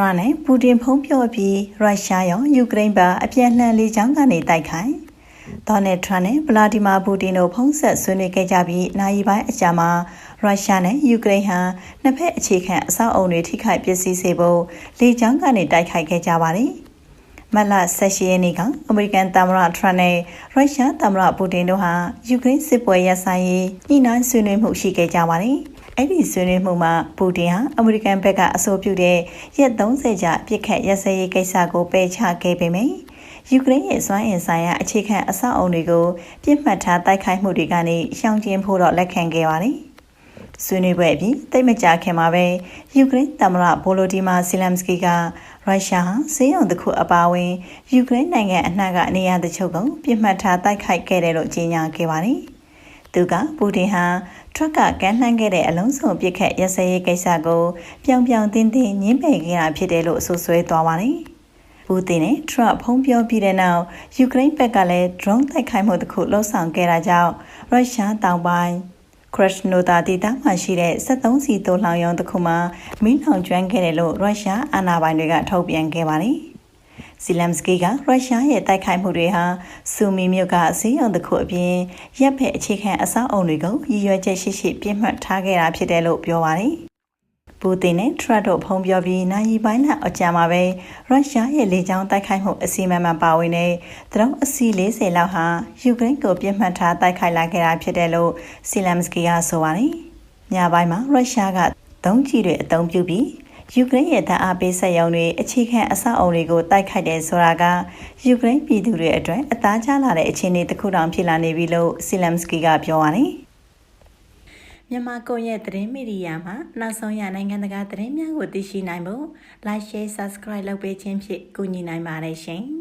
ရနဲ့ပူတင်ဖုံးပြောပြီးရုရှားရောယူကရိန်းပါအပြန်လှန်လေးချောင်းကနေတိုက်ခိုက်ဒေါ်နယ်ထရန့်နဲ့ဗလာဒီမာပူတင်တို့ဖုံးဆက်ဆွေးနွေးခဲ့ကြပြီးနိုင်ပိုင်းအကြာမှာရုရှားနဲ့ယူကရိန်းဟာနှစ်ဖက်အခြေခံအဆောက်အုံတွေထိခိုက်ပျက်စီးစေဖို့လေကြောင်းကနေတိုက်ခိုက်ခဲ့ကြပါတယ်။မလ16ရက်နေ့ကအမေရိကန်သမ္မတထရန့်နဲ့ရုရှားသမ္မတပူတင်တို့ဟာယူကရိန်းစစ်ပွဲရပ်ဆိုင်းရေးညှိနှိုင်းဆွေးနွေးမှုရှိခဲ့ကြပါတယ်။ အဲ့ဒီဆွေးနွေးမှုမှာပူတင်ဟာအမေရိကန်ဘက်ကအဆိုပြုတဲ့ရက်30ကြာပြစ်ခတ်ရက်စဲရေးကိစ္စကိုပယ်ချခဲ့ပေမယ့်ယူကရိန်းရဲ့စွမ်းအင်ဆိုင်ရာအခြေခံအဆောက်အုံတွေကိုပြစ်မှတ်ထားတိုက်ခိုက်မှုတွေကနေရှောင်ကျဉ်ဖို့တော့လက်ခံခဲ့ပါတယ်။ဆွေးနွေးပွဲအပြီးတိတ်မကြခင်မှာပဲယူကရိန်းသမ္မတဗိုလိုဒီမာဇီလမ်စကီကရုရှားဟာဆေးရုံတစ်ခုအပါအဝင်ယူကရိန်းနိုင်ငံအနှံ့ကနေရာတချို့ကိုပြစ်မှတ်ထားတိုက်ခိုက်ခဲ့တယ်လို့ကြေညာခဲ့ပါတယ်။သူကပူတင်ဟာ ထရက်ကကမ်းလှမ်းခဲ့တဲ့အလုံးစုံပြစ်ခတ်ရစရေးကိစ္စကိုပြောင်ပြောင်တင်းတင်းညှင်းပယ်ခဲ့တာဖြစ်တယ်လို့ဆိုဆွဲသွားပါတယ်။ပူတင်နဲ့ထရက်ဖုံးပြောပြီးတဲ့နောက်ယူကရိန်းဘက်ကလည်း drone တိုက်ခိုက်မှုတစ်ခုလှုပ်ဆောင်ခဲ့တာကြောင့်ရုရှားတောင်ပိုင်းခရရှနိုတာဒေသမှာရှိတဲ့73စီတိုလောင်ရုံတစ်ခုမှာမင်းထောင်ကျွမ်းခဲ့တယ်လို့ရုရှားအာဏာပိုင်တွေကထုတ်ပြန်ခဲ့ပါတယ်။ ဇီလမ်စကီကရုရှားရဲ့တိုက်ခိုက်မှုတွေဟာဆူမီမြို့ကစီးရုံတစ်ခုအပြင်ရပ်ဖက်အခြေခံအဆောက်အုံတွေကိုရည်ရွယ်ချက်ရှိရှိပြစ်မှတ်ထားခဲ့တာဖြစ်တယ်လို့ပြောပါတယ်။ပူတင်နဲ့ထရတ်တို့ဖုံးပြောပြီးနိုင်ပိုင်းလောက်အကြာမှာပဲရုရှားရဲ့လေကြောင်းတိုက်ခိုက်မှုအစီအမံမှာပါဝင်တဲ့ဒရုန်းအစီ40လောက်ဟာယူကရိန်းကိုပြစ်မှတ်ထားတိုက်ခိုက်လာခဲ့တာဖြစ်တယ်လို့စီလမ်စကီကဆိုပါတယ်။ညပိုင်းမှာရုရှားကသုံးကြီးတွေအသုံးပြုပြီး ယူကရိန်းရဲ့တပ်အားပေးဆက်ရုံတွေအခြေခံအဆောက်အုံတွေကိုတိုက်ခိုက်တယ်ဆိုတာကယူကရိန်းပြည်သူတွေအတွက်အသားကျလာတဲ့အခြေအနေတစ်ခုတောင်ဖြစ်လာနေပြီလို့စီလမ်စကီကပြောပါတယ်။မြန်မာကွန်ရက်သတင်းမီဒီယာမှာနောက်ဆုံးရနိုင်ငံတကာသတင်းများကိုသိရှိနိုင်ဖို့ Like Share Subscribe လုပ်ပေးခြင်းဖြင့်ကူညီနိုင်ပါတယ်ရှင်။